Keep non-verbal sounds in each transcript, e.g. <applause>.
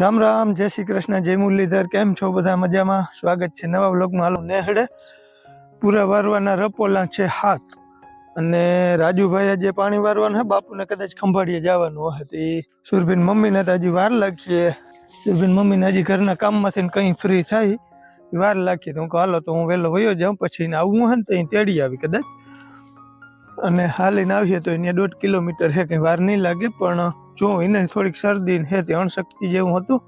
રામ રામ, જય શ્રી કૃષ્ણ, જય મુરલીધર, કેમ છો બધા મજામાં? સ્વાગત છે નવા વ્લોગમાં. હાલો નેહડે પૂરા વારવાના રપોલા છે હાથ. અને રાજુભાઈ આજે પાણી વારવાનું હે, બાપુને કદાચ ખંભાળીએ જવાનું હશે તે સુરભીન મમ્મીને તો હજી વાર લાગશે. સુરભીન મમ્મીને હજી ઘરના કામમાંથી કંઈ ફ્રી થાય વાર લાગશે. તો હું હાલો, તો હું વહેલો વયો જાઉં, પછી આવું હોય ને તો અહીં તેડી આવી કદાચ. અને હાલીને આવીએ તો એને દોઢ કિલોમીટર છે કંઈ વાર નહીં લાગે, પણ જો એને થોડીક શરદી હે તે અણશક્તિ જેવું હતું,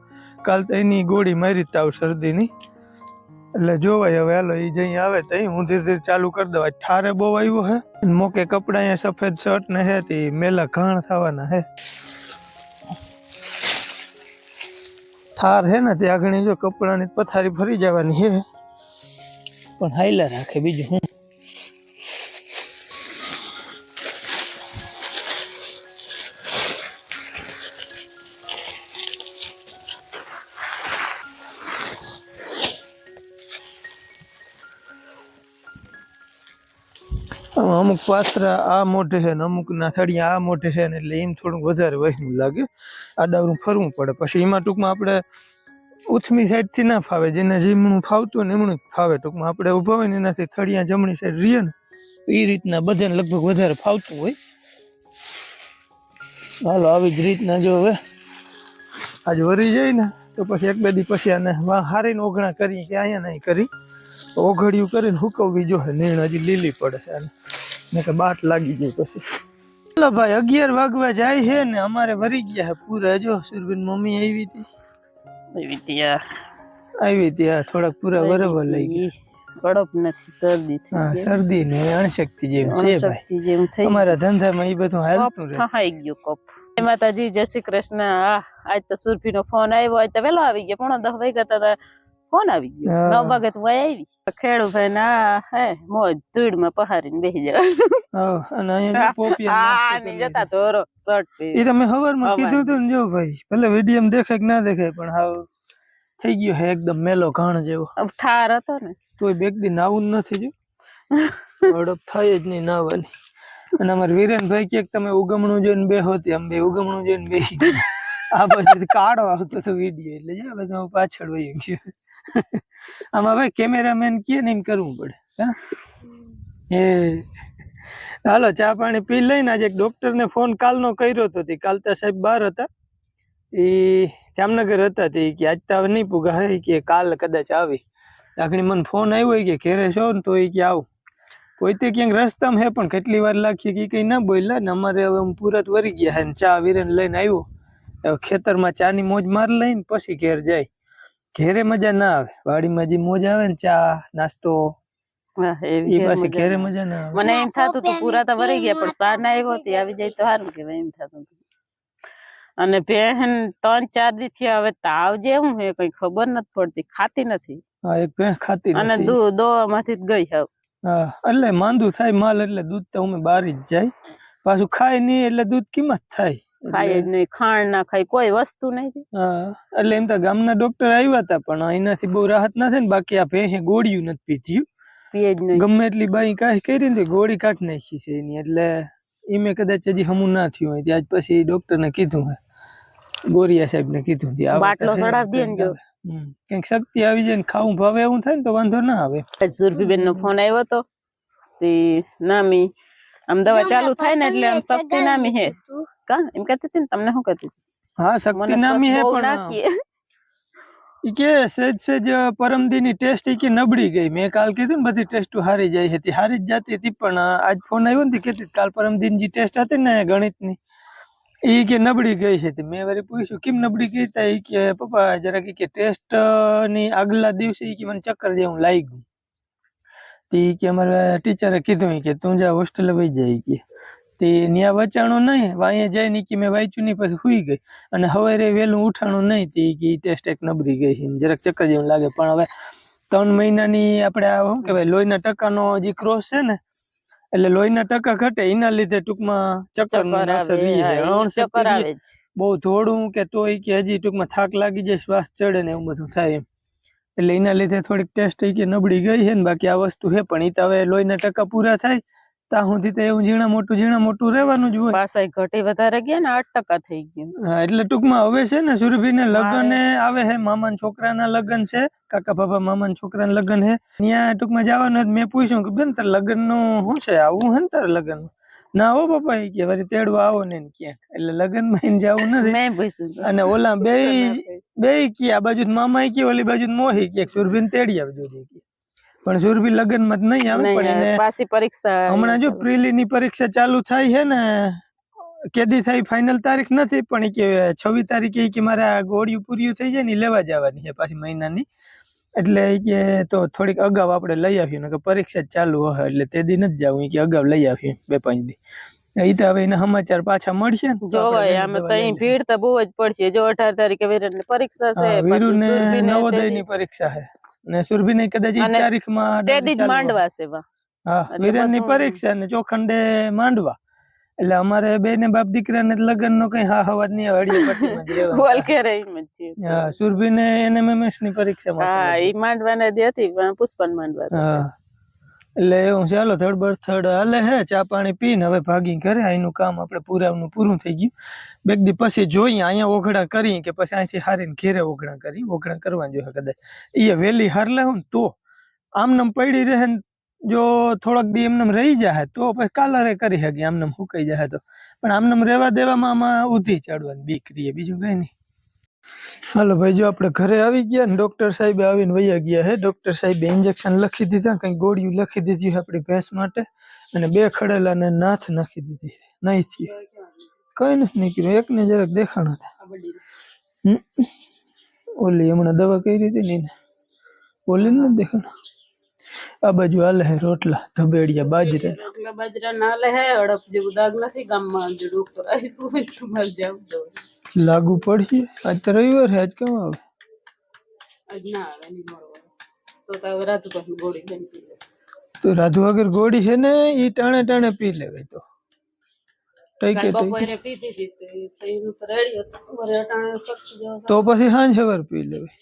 કાલ તો એની ગોળી મારી તાવ શરદીની. એટલે જોવાય હવે હાલો એ જઈ આવે તો હું ધીરે ધીરે ચાલુ કરી દઉં. ઠારે બહુ આવ્યો હે. મોકે કપડા અહીંયા સફેદ શર્ટ ને હે તે મેલા ઘાણ થવાના હે. ઠાર હે ને તે આગળ જો કપડાની પથારી ફરી જવાની હે. પણ હાઈલા રાખે બીજું હું. અમુક પાસરા આ મોઢે છે ને અમુકના થળિયા આ મોઢે છે ને એટલે એમ થોડુંક વધારે વહેલું લાગે. આડાવરું ફરવું પડે. પછી એમાં ટૂંકમાં આપણે ઉથમી સાઈડથી ના ફાવે. જેને જેમણું ફાવતું ને એમણું જ ફાવે. ટૂંકમાં આપણે ઊભા હોય ને એનાથી થડિયા જમણી સાઈડ રહીએ ને એ રીતના બધાને લગભગ વધારે ફાવતું હોય. હાલો, આવી જ રીતના જો હવે આજ વરી જાય ને, તો પછી એક બે દી પછી આને હારીને ઓઘણા કરી કે અહીંયા નહીં કરી. ઓઘડિયું કરીને હુકવવી જોઈએ નીણ હજી લીલી પડે છે ને કે બાટ લાગી ગઈ પછી. ચાલો ભાઈ અગિયાર વાગવા જાય છે ને અમારે વરી ગયા છે પૂરા. જો સુરભીન મમ્મી આવી હતી. આવી હતી આવી હતી થોડાક પૂરા બરોબર લઈ ગઈ કડપ નથી શરદી હા શરદી ને અણશક્તિ જેમ છે ભાઈ. અણશક્તિ જેમ થઈ અમારા ધંધામાં એ બધું હાલતું રહે. ફહાઈ ગયો કપ. માતાજી જય શ્રી કૃષ્ણ. આ આજ તો સુરભી નો ફોન આવ્યો. આજ તો વેલો આવી ગયો. પણ દસ વાગ્યા તા ફોન આવી ગયો? હા. નવ વાગે તું અહીં આવી. ખેડુ ભાઈ ના હે મોજ ધૂળમાં પહારીને બેસી જવાનું. અને અહીંયા પોપિયા આ ની જતા ધોરો શર્ટ એ તમે હવારમાં હવારમાં. કીધું તું જો ભાઈ ભલે વીડિયો દેખાય કે ના દેખાય પણ હાવ થઈ ગયો હે એકદમ મેલો ઘાણ જેવો. ઠાર હતો ને. તોય બેગ દી નાવું નથી જો. હડપ થાય જ નહીં નાવાની અને અમારે વિરેનભાઈ કે તમે ઉગમણું જોઈને બે હોતી આમ બે ઉગમણું જોઈને બે આ પછી કાઢો આવતો હતો વીડિયો એટલે જો બધું હું પાછળ વહી ગયો. આમાં ભાઈ કેમેરામેન કે ને એમ કરવું પડે, હા? હાલો, ચા પાણી પી લઈને આજે એક ડોક્ટરને ફોન કાલનો કર્યો હતો તે કાલ તો સાહેબ બહાર હતા. એ જામનગર હતા તે કે આજ તો નહીં પૂગા, હે? કે કાલ કદાચ આવી. લાગણી મને ફોન આવ્યો કે ઘેરે છો ને તો એ કે આવું. પોતે ક્યાંક રસ્તામાં હે, પણ કેટલી વાર લાગી કે કંઈ ના બોલ્યા ને અમારે હવે પૂરત વરી ગયા હે ચા વીરેન લઈને આવ્યો. ખેતરમાં ચાની મોજ માર લઈને પછી ઘેર જાય. ઘેરે મજા ના આવે. વાડીમાં જે મોજ આવે ને ચા નાસ્તો એ ઘેર ઘેરે મજા ના આવે. મને એમ થતું હતું પૂરા તો વરી ગયા પણ સાર ના આવ્યો આવી જાય તો સારું કેવાય એમ થતું હતું અને બેન ત્રણ ચાર દી થયા હવે તાવ જેવું હે કઈ ખબર નથી પડતી ખાતી નથી. હા એક ભેંસ ખાતી અને દૂધ દોવામાંથી જ ગઈ હવે. હા એટલે માંદું થાય માલ એટલે દૂધ તો અમે બારી જ જાય. પાછું ખાય નહીં એટલે દૂધ કિંમત થાય. ખાય જ નહીં ખાણ ના ખાય કોઈ વસ્તુ નહીં એટલે એમ તો ગામના ડોક્ટર આવ્યા હતા પણ એનાથી બહુ રાહત ના થાય ને બાકી આ ભેહે ગોળીયું નથી પીધ્યું. પીએ જ નહીં. ગમે એટલી બાઈ કાંઈ કરી ને ગોળી કાઢી નાખી છે એની એટલે એમે કદાચ હજી હમું ના થયું હોય ત્યાર પછી ડોક્ટરને કીધું હે. ગોરિયા સાહેબને કીધું હતી બાટલો ચડાવી દે ને જો. કંઈક શક્તિ આવી જાય ને ખાવું ભાવે એવું થાય ને તો વાંધો ના આવે. સુરભીબેન નો ફોન આવ્યો તો તે નામી આમ દવા ચાલુ થાય ને એટલે આમ શક્તિ નામી હે. કા એમ કહેતી હતી ને તમને શું કહેતી હતી? હા શક્તિ નામી હે પણ ઈ કે સેજ સેજ પરમદીની ટેસ્ટ ઈ કે નબળી ગઈ. મેં કાલ કીધું ને બધી ટેસ્ટ હારી જાય હતી. હારી જ જતી હતી પણ આજ ફોન આવ્યો ને કેતી કહેતી કાલ પરમદીન જે ટેસ્ટ હતી ને ગણિતની ઈ કે નબળી ગઈ હતી. મેં વળી પૂછ્યું કેમ નબળી ગઈ તા? ઈ કે પપ્પા જરાક કે ટેસ્ટની આગલા દિવસે ઈ કે મને ચક્કર જેવું લાગ્યું. તે ઈ કે અમારા ટીચરે કીધું કે તું જા હોસ્ટેલ વહી જાય કે તે ન્યા વચાણું નહીં વાંયે જાય નહીં કે મેં વાંચ્યું નહીં પછી હુઈ ગઈ. અને હવારે વહેલું ઉઠાણું નહીં તે કે ટેસ્ટ એક નબળી ગઈ જરાક ચક્કર જેવું લાગે. પણ હવે ત્રણ મહિનાની આપણે આ શું કહેવાય લોહીના ટકાનો જે ક્રોસ છે ને એટલે લોહીના ટકા ઘટે એના લીધે ટૂંકમાં ચક્કર અસર બહુ થોડું કે તોય કે હજી ટૂંકમાં થાક લાગી જાય શ્વાસ ચડે ને એવું બધું થાય એમ. એટલે એના લીધે થોડીક ટેસ્ટ કે નબળી ગઈ છે ને બાકી આ વસ્તુ છે. પણ ઈ તો હવે લોહીના ટકા પૂરા થાય ત્યાં સુધી તો એવું ઝીણા મોટું ઝીણા મોટું રહેવાનું જ હોય. પાછા ઘટી વધારે ગયા ને આઠ ટકા થઈ ગયું. હા, એટલે ટૂંકમાં હવે છે ને સુરભી ને લગ્ન આવે હે મામાના છોકરાના લગ્ન છે કાકા બાબા મામાના છોકરાના લગ્ન હે. ત્યાં ટૂંકમાં જવાનું. મેં પૂછ્યું કે બેન તાર લગ્નનું શું છે? આવું હે ને તાર લગ્ન ના હો પપ્પા એ કે વળી તેડવા આવો ને ક્યાંક. એટલે લગ્નમાં જવું નથી. મેં પૂછ્યું અને ઓલા બે બે કે આ બાજુ મામા કે ઓલી બાજુ મોહી કે સુરભી તેડી આવજો કે. પણ સુરભી લગ્નમાં નહીં આવે પણ એને પાછી પરીક્ષા હમણાં જો પ્રિલી ની પરીક્ષા ચાલુ થાય છે ને કેદી થઈ ફાઇનલ તારીખ નથી પણ કે છવ્વીસ તારીખે કે મારે આ ગોળિયું પૂર્યું થઈ જાય ને લેવા જવાની છે પાછી મહિનાની. એટલે કે તો થોડીક અગાઉ આપણે લઈ આવ્યું કે પરીક્ષા ચાલુ હોય એટલે તે દી નથી જવું કે અગાઉ લઈ આવ્યું બે પાંચ દી. એ તો હવે એના સમાચાર પાછા મળશે ને તો આપણે જોવાય લઈને તો અહીં ભીડ તો બહુ જ પડશે. જો અઢાર તારીખે વિરાટની પરીક્ષા છે વિરુ ને નવોદયની પરીક્ષા છે. ને સુરભી કદાચ ઈ અને તારીખમાં જ માંડવા છે હા વિરેનની પરીક્ષા ને ચોખંડે માંડવા. એટલે અમારે બે ને બાપ દીકરા ને લગ્ન નો કઈ હા હવાજ નહીં અડીએ પટ્ટીમાં રહેવાનું. બોલ કે રહી એમ હા સુરભી ને એનએમએમએસની પરીક્ષા હા ઈ માંડવાના દે હતી પુષ્પન માંડવા હા. એટલે એવું ચાલો થડ બળથડ હાલે હે, ચા પાણી પીને હવે ભાગી ઘરે. અહીંનું કામ આપણે પૂરાવનું પૂરું થઈ ગયું. બે દી પછી જોઈએ અહીંયા ઓઘડા કરી કે પછી અહીંથી હારીને ઘેરે ઓઘડા કરી. ઓઘડા કરવા જોઈએ કદાચ. એ વેલી હાર લે ને તો. આમનામ પડી રહે ને જો થોડાક દી એમનેમ રહી જાય તો પછી કાલરે કરી શકે આમનેમ હુકાઈ જાય તો. પણ આમનામ રહેવા દેવામાં આમાં ઉધી ચડવાની બીક રહીએ બીજું કઈ નહીં. હાલો ભાઈ, જો આપણે ઘરે આવી ગયા ને ડોક્ટર સાહેબે આવીને વૈયા ગયા હે. ડોક્ટર સાહેબે ઇન્જેક્શન લખી દીધા, કંઈ ગોળીઓ લખી દીધી આપણી ભેંસ માટે અને બે ખડેલા ને નાથ નાખી દીધી નહીં થયું. કઈ નથી નીકળ્યું. એકને જરાક દેખાણ હતા ઓલી હમણાં દવા કરી હતી ને ઓલી નથી દેખાણ. આ બાજુ હાલે હે રોટલા, ધબેડિયા, બાજરા. બાજરા ના લે હે. અડપ જેવું દાગ નથી ગામમાં. ડોક્ટર આપ્યું હોય તો મારે જવું. લાગુ પડીએ આજ તો રવિવાર છે આજ કેમ આવે? આજ ના આવે નહીં તો તો હવે રાતું ગોળી તો રાધુ વગર ગોળી છે ને એ ટાણે ટાણે પી લેવાય તો. ટઈકે બપોરે પીધી હતી તો એનું તો રેડી હતું. વરે અટાણે જેવો તો પછી સાંજ સવાર પી લેવાય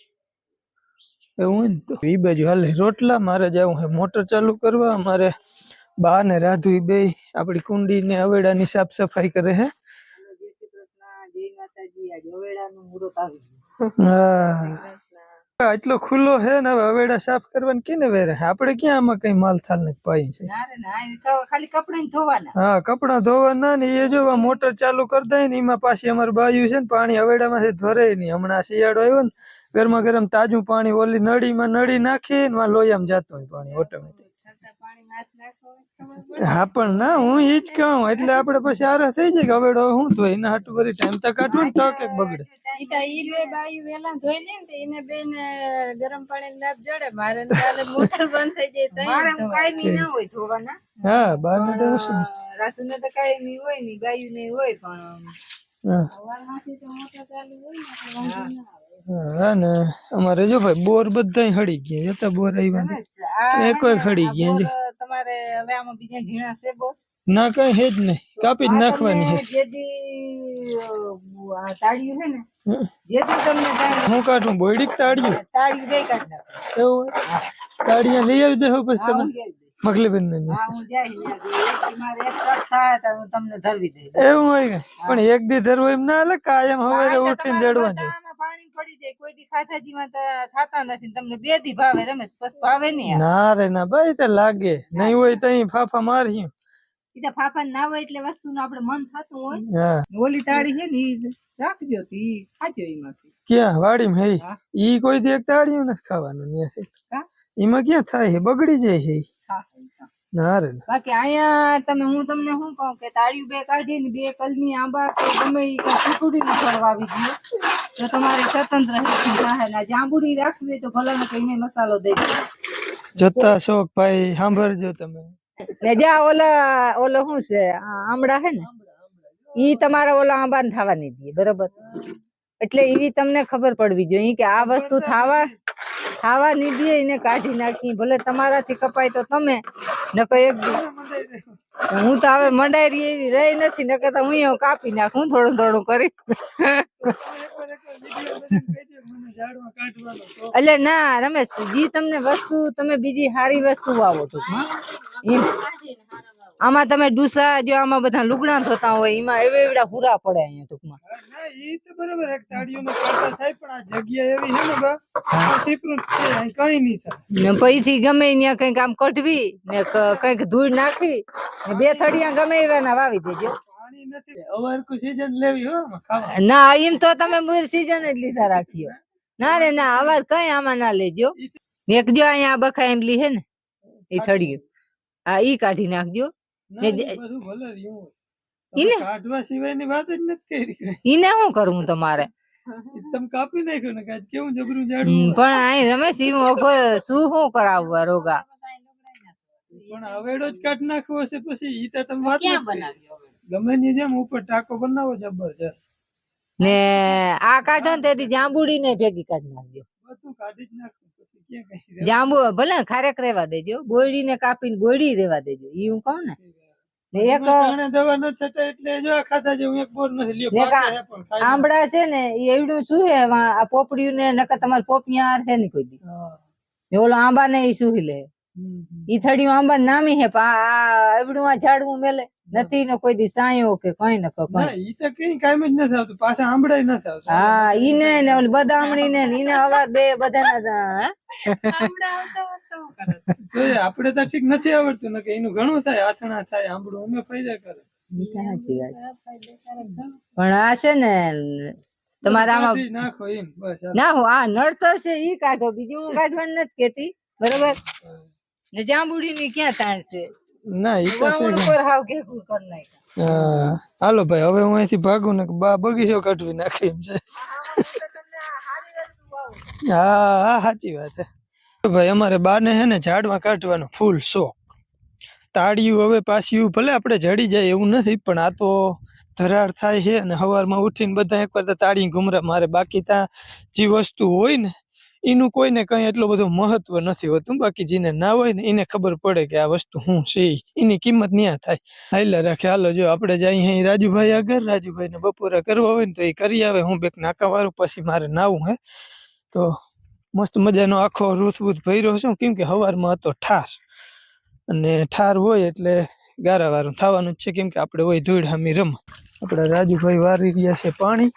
એવું તો. એ બાજુ હાલે રોટલા મારે જવું હે મોટર ચાલુ કરવા મારે બા ને રાધુ બે આપણી કુંડી ને અવેડાની સાફ સફાઈ કરે હા. એટલો ખુલ્લો છે ને હવે અવેડા સાફ કરવાનું કેને વેરે? આપણે ક્યાં આમાં કઈ માલ થાલ ને પાઈ છે? ખાલી કપડા ધોવાના. હા કપડાં ધોવાના ને એ જો મોટર ચાલુ કરી દે ને એમાં પાછી અમારી બાજુ છે ને પાણી અવેડા માંથી ભરે નહીં. હમણાં શિયાળો આવ્યો ને ગરમા ગરમ તાજું પાણી ઓલી નળીમાં નળી નાખી ને લોયામાં જાતું હોય પાણી ઓટોમેટિક હા પણ ના હું એ જ કહું એટલે આપણે પછી આરસ થઈ જાય કે અવેડો હું તો એના હાટું બધી ટાઈમ તો કાઢવું ને ટક એક બગડે. ઈ બે બાયું વેલા ધોઈ લે ને એને બેન ગરમ પાણી લાભ જડે મારે ને કાલે મોટર બંધ થઈ જાય તો મારે કાઈ ની ના હોય ધોવાના. હા બાર ને તો શું રાસુ ને તો કાઈ ની હોયની બાયું ને હોય પણ હા. સવારમાંથી તો મોટર ચાલુ હોય ને એટલે વાંધો ના આવે. હા ને અમારે જો ભાઈ બોર બધાય હળી ગયા હતા બોર આવ્યા ને. આ એ કોઈ ખડી ગયા જો. બોર તમારે હવે આમાં બીજા ઝીણા છે બોર? ના કઈ હે જ નહીં કાપી જ નાખવાની હે. જેથી આ તાળિયું છે ને હમ. જેથી તમને તાળિયું હું કાઢું બોયડીક તાળ્યું? તાળિયું બે કાઢ નાખો. એવું હોય? તાળીયા લઈ આવી દેહો પછી હા, તમે. હું જઈ દઈશ. મગલીબેન ને હા, હું જાય ને એક દી મારે એક કટ થાય તો હું તમને ધરવી દઈશ. એવું હોય કે? પણ એક દી ધરવું એમ ના હાલે કાયમ હવારે ઉઠીને જડવા જોઈએ બધામાં પાણી પડી જાય કોઈ દી ખાતાજીમાં તો થાતા નથી તમને બે દી ભાવે રમેશ પછી ભાવે નહીં ના રે ના ભાઈ તે લાગે. નહીં હોય તો અહીં ફાફા મારી ફાફા ના હોય એટલે વસ્તુ નું આપડે મન થતું હોય. ઓલી તાળી છે ને ઈ રાખજો તી ખાજો એમાંથી. ક્યાં? વાડીમાં હે? હા. ઈ કોઈ દી એક તાળીયું નથી ખાવાનું ન્યાથી? એમાં ક્યાં થાય છે? બગડી જાય છે હા. ના રે. બાકી અહીંયા તમે હું તમને શું કહું કે તાળીયું બે કાઢી ને બે કલમી આંબા કે ગમે ઈ ચીકુડી નું ફળ વાવી દો. તો તમારે સ્વતંત્ર હેઠી થાય ને જાંબુડી રાખવી તો ભલે ને કઈને મસાલો દઈ જોતા જતા શોખ ભાઈ સાંભળજો તમે. ને જ્યાં ઓલા ઓલો શું છે આમળા હે ને ઈ તમારા ઓલા આંબા ને થવા નહીં દે બરોબર? એટલે એવી તમને ખબર પડવી જોઈએ કે આ વસ્તુ થાવા ખાવા દે એને કાઢી નાખી. ભલે તમારાથી કપાય તો તમે. એક હું તો હવે મંડાઈ એવી રહી નથી, નકર તો હું કાપી નાખું થોડું થોડું કરી એટલે ના, રમેશ, જી તમને વસ્તુ, તમે બીજી સારી વસ્તુ વાવો ટૂંકમાં આમાં તમે ડુસા, જો આમાં બધા લુગડા થતા હોય, એમાં એવા એવડા પૂરા પડે અહીંયા ટૂંકમાં. એ તો બરાબર એક તાળીઓનો કાંટા થાય, પણ આ જગ્યા એવી છે ને કઈ ને પૈથી ગમે ત્યાં કંઈક આમ કઢવી ને કંઈક ધૂળ નાખી ને બે થડિયા ગમે એવાના વાવી દેજો. ના એમ તો તમે મૂળ સીઝન જ લીધા રાખ્યો ના રે ના અવાર કઈ આમાં ના લેજો. એક જો અહીંયા બખા એમલી હે ને એ થડિયું. આ ઈ કાઢી નાખજો. ઈને? શું કરવું તમારે? તમે કાપી નાખ્યું ને કાંઈ કેવું જબરું જાડું પણ અહીં રમેશ ઈ મોકો શું હું કરાવવા રોગા? પણ હવેડો જ કાટ નાખવો છે પછી ઈ તો તમે વાત ક્યાં બનાવ્યો ગમે ની જેમ ઉપર ટાંકો બનાવો જબરજસ્ત. ને આ કાઢો ને તેથી જાંબુડી ને ભેગી કાઢી નાખજો. બધું કાઢી જ જાંબુ ભલે ખારેક રેવા દેજો બોયડી ને કાપીને બોયડી રેવા દેજો ઈ હું કહું ને. એક દવા ન એટલે જો ખાધા જેવું એક બોર નથી. લ્યો છે આંબળા છે ને એવડું શું હે આ પોપડિયું ને નકર તમારે પોપિયા છે ને કોઈ દી. ઓલો આંબા ને ઈ સુહી લે. ઈ થડિયું આંબા નામી હે પણ આ એવડું આ ઝાડવું મેલે. નથી ને કોઈ દી સાયો કે કઈ ને કઈ. ના ઈ તો કઈ કામ જ નથી આવતું. પાછા આંબળાય ન આવતું. હા ઈ ને ને ઓલી બદામણી ને ને ઈને અવાજ બે બધાના <laughs> તો આપણે તો ઠીક નથી આવડતું ને કે એનું ઘણું થાય આથણા થાય આંબળું અમે ફાયદા કરે પણ આ છે ને તમારે આમાં નાખો એમ બસ આ. ના હું આ નડતર છે ઈ કાઢો બીજું હું કાઢવાનું નથી કેતી બરોબર ને જાંબુડી ની ક્યાં તાણ છે ના ઈ તો છે હાવ કેકું કર નાખ્યા હાલો ભાઈ હવે હું અહીંથી ભાગું ને બા બગીચો કાઢવી નાખી એમ છે હા હા સાચી વાત છે ભાઈ, અમારે બાને હે ને ઝાડમાં કાઢવાનો ફૂલ શોખ. તાળિયું હવે પાછું ભલે આપણે જડી જાય એવું નથી, પણ આ તો ધરાર થાય છે અને સવારમાં ઉઠીને બધા એકવાર તો તાળી ઘુમરા મારે બાકી ત્યાં જે વસ્તુ હોય ને, એનું કોઈને કઈ એટલું બધું મહત્વ નથી હોતું. બાકી જેને ના હોય ને, એને ખબર પડે કે આ વસ્તુ શું છે. એની કિંમત ન્યા થાય. હાઈલા રાખે. હાલો, જો આપણે જઈએ અહીં રાજુભાઈ આગળ. રાજુભાઈને બપોરા કરવા હોય ને તો એ કરી આવે. હું બેક નાકા વાળું પછી મારે નાવું હે. તો મસ્ત મજાનો આખો રૂથબૂથ ભર્યો છું. કેમ કે હવારમાં હતો ઠાર. અને ઠાર હોય એટલે ગારા વાળું થવાનું જ છે. કેમ કે આપણે હોય ધૂળ હામી રમ આપણા રાજુભાઈ વારી રહ્યા છે પાણી.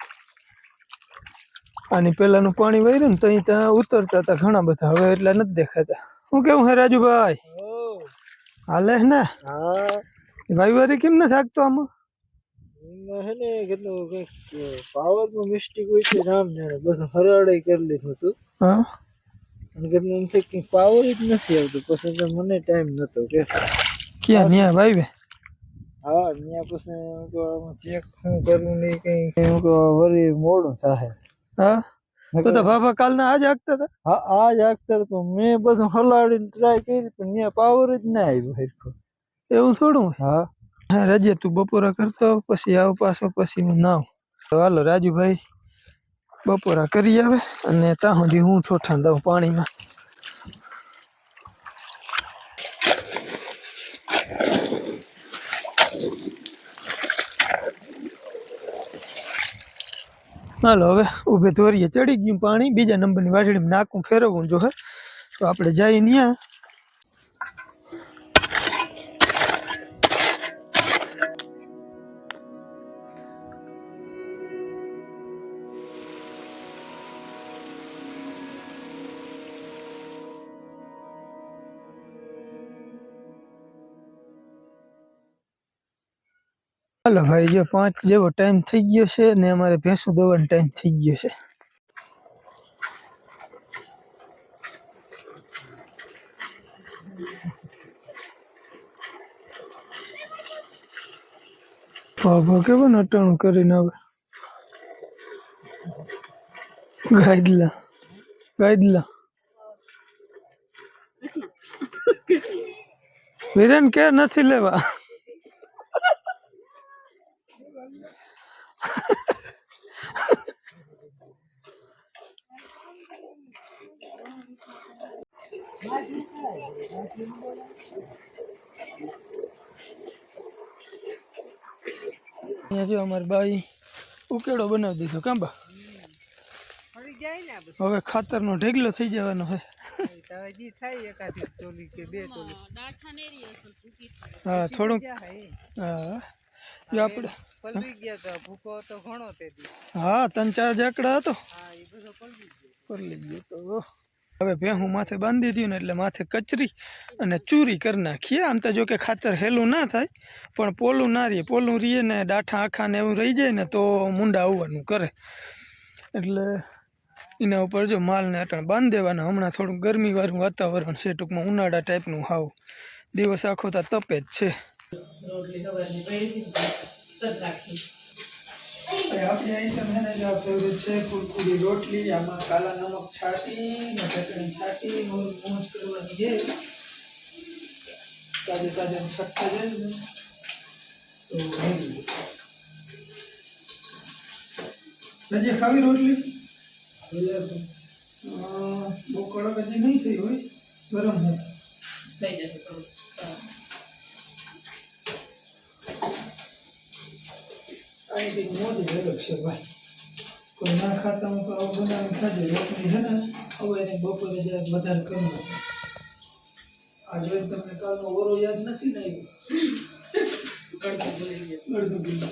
આની પેલાનું પાણી વાર્યું ને તો ત્યાં ઉતરતા હતા ઘણા બધા. હવે એટલા નથી દેખાતા. હું કેવું હે રાજુભાઈ? હાલે ને? ભાઈ વારી કેમ નથી આગતો આમાં? હે ને કેટલું કંઈક પાવર મિસ્ટેક હોય છે રામ જાણે બસ હરાડાઈ કરી લીધું હતું. હા. અને કેટલું એમ થાય કે પાવર જ નથી આવતું પછી તો મને ટાઈમ નહોતો કે. ક્યાં ન્યા ભાઈ હા ત્યાં પછી ચેક શું કરવું નહીં કઈ હું કહું વળી મોડું થાય હા? તો તો બાબા કાલના આજ આગતા હતા? હા આજ આગતા હતા પણ મેં બધું હલાડીને ટ્રાય કરી પણ ત્યાં પાવર જ ના આવ્યો એવું થોડું હા. હા રાજ્ય તું બપોરા કરતો આવ, પછી આવ પાછો પછી હું નાવ. તો હાલો રાજુભાઈ બપોરા કરી આવે અને ત્યાં સુધી હું ઠોઠા દઉં પાણીમાં. હાલો હવે ઉભે ધોરીએ ચડી ગયું પાણી બીજા નંબરની વાટડીમાં નાકું ફેરવવું જો હે. તો આપણે જઈએ ત્યાં હાલો ભાઈ જો પાંચ જેવો ટાઈમ થઈ ગયો છે ને અમારે ભેંસું દોવાનો ટાઈમ થઈ ગયો છે. બાબા કેવો નટાણું કરીને હવે ગાયદલા ગાયદલા વિરેન કે નથી લેવા? અહીંયા જો અમારી બાઈ ઉકેડો બનાવી દીધો કાં બા? હવે ખાતરનો ઢેગલો થઈ જવાનો છે. હજી થાય એકાદી ટોલી કે બે ટોલી. હા થોડુંક ગયા હે. હા જો આપણે પલવી ગયા તો ભૂખો તો ઘણો તે દી. હા ત્રણ ચાર જાકડા હતો. હા એ બધો પલવી ગયો. પરલી ગયો તો. હવે ભેહું માથે બાંધી દીધું ને એટલે માથે કચરી અને ચૂરી કરી નાખીએ આમ તો જો કે ખાતર હેલું ના થાય, પણ પોલું ના રહીએ પોલું રહીએ ને ડાઠા આખા ને એવું રહી જાય ને તો મુંડા આવવાનું કરે. એટલે એના ઉપર જો માલને અટણ બાંધી દેવાના. હમણાં થોડું ગરમીવાળું વાતાવરણ છે, ટૂંકમાં ઉનાળા ટાઈપનું હાવ. દિવસ આખો તો તપે જ છે. આપણી આઈટમ હે ને જો આ ફેવરેટ છે કુરકુરી રોટલી આમાં કાલા નમક છાટી ને ચટણી છાટી મોજ મોજ કરવાની છે તાજે તાજે છટ્ટા જાય ને તો હેવી. રજે ખાવી રોટલી અ, બહુ કડક હજી નહીં થઈ હોય ગરમ હતી આ કંઈક મોજ અલગ છે ભાઈ કોઈ ના ખાતા હું આવું બનાવીને ખાજો રોટલી છે ને હવે એને બપોરે જરાક વધારે કરવું આ જોઈને તમને કાલનો ઓરો યાદ નથી. ને આવ્યો અડધું કિલો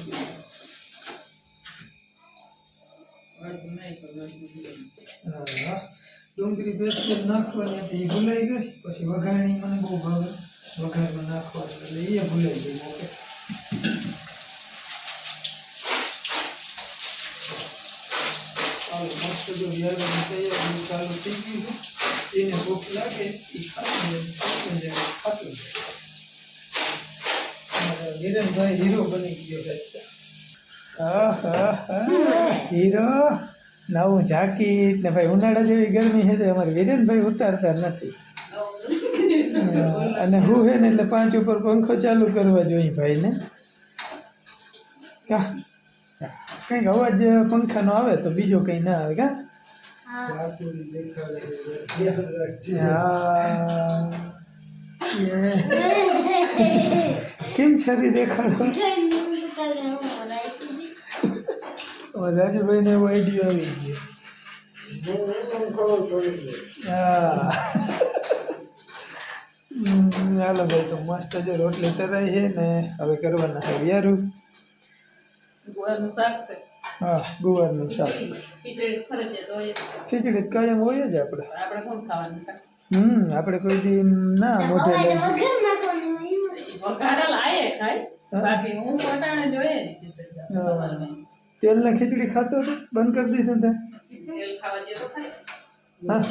હા. ડુંગળી પેસ્ટ નાખવાની હતી, એ ભૂલાઈ ગઈ. પછી વઘાણી મને બહુ ભાવે. વઘારમાં નાખવાની એટલે એ ભૂલાઈ ગઈ. મોકે જો વિયારવાની તૈયારી ચાલુ થઈ ગયું છે એને ભૂખ લાગે એ ખાતું ખાતું જાય ખાતું જાય વિરેનભાઈ હીરો બની ગયો છે હીરો નવું જાકીટ ને ભાઈ ઉનાળા જેવી ગરમી છે તો અમારે વિરેનભાઈ ઉતારતા નથી અને હું હે ને એટલે પાંચ ઉપર પંખો ચાલુ કરવા જોઈએ ભાઈ ને કા કંઈક અવાજ પંખાનો આવે તો બીજો કંઈ ના આવે કા. કેમ છરી દેખાડો? રાજુભાઈ ને એવો આઈડિયો આવી ગયો. હાલો ભાઈ તો મસ્ત જે રોટલી તરાઈ છે ને હવે કરવાના છે વ્યારું. હા ગુવારનું શાક. ખીચડી તો કાયમ હોય જ આપણે. હમ આપણે કોઈ દી ના મોઢે લઈ. તેલને ખીચડી ખાતો હતો? બંધ કરી દીધું તે? હા.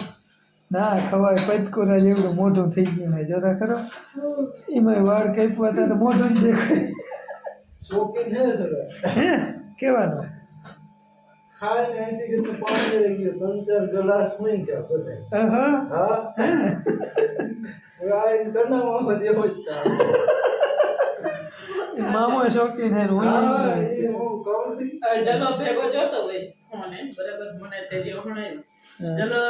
ના ખવાય પચકોરા જેવડું મોઢું થઈ ગયું ને જોતા ખરો. એમાં વાળ કાપ્યા હતા તો મોઢું જ દેખાય. હે? કેવાનું હા? મામો શોખીન હે ને હું જલો ભેગો જોતો હોય. ફોન એ બરાબર? મને તે જે હણાયું. જલો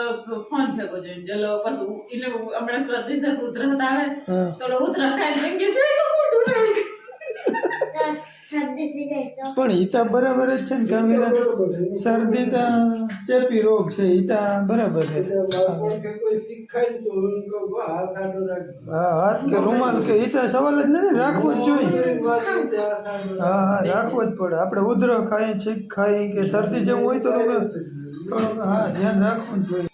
ફોન ભેગો જોઈને. જલો પાછું એટલે હમણાં શરદી સાથે તો આવે. તો થોડો ખાઈ ખાય છે તો મોટું રહી પણ ઈતા બરાબર જ છે ને કામીરા શરદી ચેપી રોગ છે ઈતા બરાબર છે. હા, હાથ કે રૂમાલ કે ઈતા સવાલ જ નથી, રાખવો જ જોઈએ. હા હા, રાખવો જ પડે. આપણે ઉધરો ખાઈએ, છીક ખાઈ કે શરદી જેવું હોય તો તમે હા, ધ્યાન રાખવું જ જોઈએ.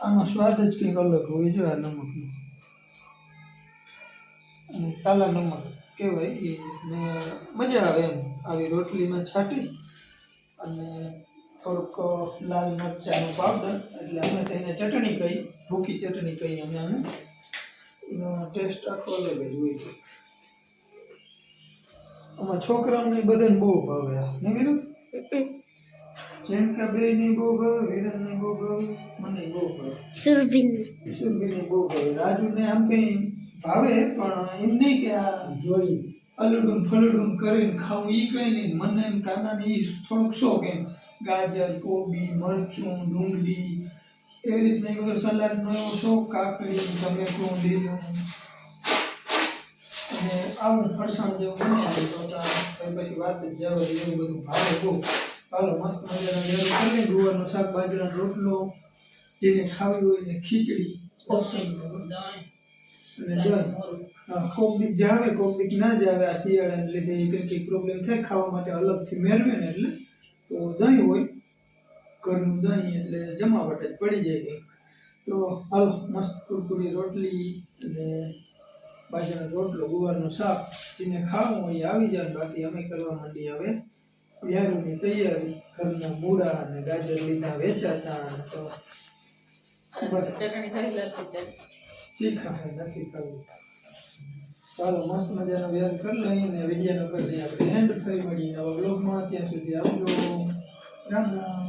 આનો સ્વાદ જ કંઈક અલગ હોય, જો આ નમકનો. કાલા નમક. કહેવાય એ ને મજા આવે એમ. આવી રોટલીમાં છાંટી અને થોડુંક લાલ મરચાંનો પાવડર એટલે અમે તો એને ચટણી કહી ભૂખી ચટણી કહી અમે આને. એનો ટેસ્ટ આખો અલગ જ હોય છે. આમાં છોકરાઓને બધાને બહુ ભાવે આ. વિરુ કીધું જેમ કે બે ને બહુ ભાવે વિરન ને બહુ ભાવે મને બહુ ભાવે. સુરભી ની બહુ ભાવે. રાજુ ને આમ કઈ ભાવે પણ એમ નહીં કે આ જોઈ અલડું ફલડું કરીને ખાવું એ કઈ નહીં. મને એમ કાના ને ઈ થોડુંક શોખ એમ. ગાજર કોબી મરચું ડુંગળી એવી રીતના એ બધો સલાડનો એવો શોખ કાકડી ટમેટું લીલું અને આવું ફરસાણ જેવું બને તો તો પછી વાત જ જવા દે એવું બધું ભાવે બહુ હાલો મસ્ત મજાના ઘેર કરીને ગુવારનું શાક બાજરાનો રોટલો જેને ખાવી હોય ને ખીચડી. અને દહીં કોક દીક જાવે, કોક દીક ના જાવે, આ શિયાળાને લીધે એ કંઈક પ્રોબ્લેમ થાય, ખાવા માટે અલગથી મેળવે ને એટલે તો દહીં હોય, ઘરનું દહીં એટલે જમાવટ જ પડી જાય તો હાલો, મસ્ત કુરકુરી રોટલી અને બાજરાનો રોટલો, ગુવારનું શાક, જેને ખાવું હોય આવી જાય બાકી અમે કરવા માંડી હવે. યારુની તૈયારી, ઘરના મૂળા અને ગાજર લીધા, વેચાતા, તો બસ. તીખા નથી કરવું. ચાલો, મસ્ત મજાનો વ્યાયામ કરી લઈએ અને વિડીયોનો કરી દઈએ આપણે એન્ડ ફરી મળીએ નવા બ્લોગમાં ત્યાં સુધી આવજો. રામ રામ.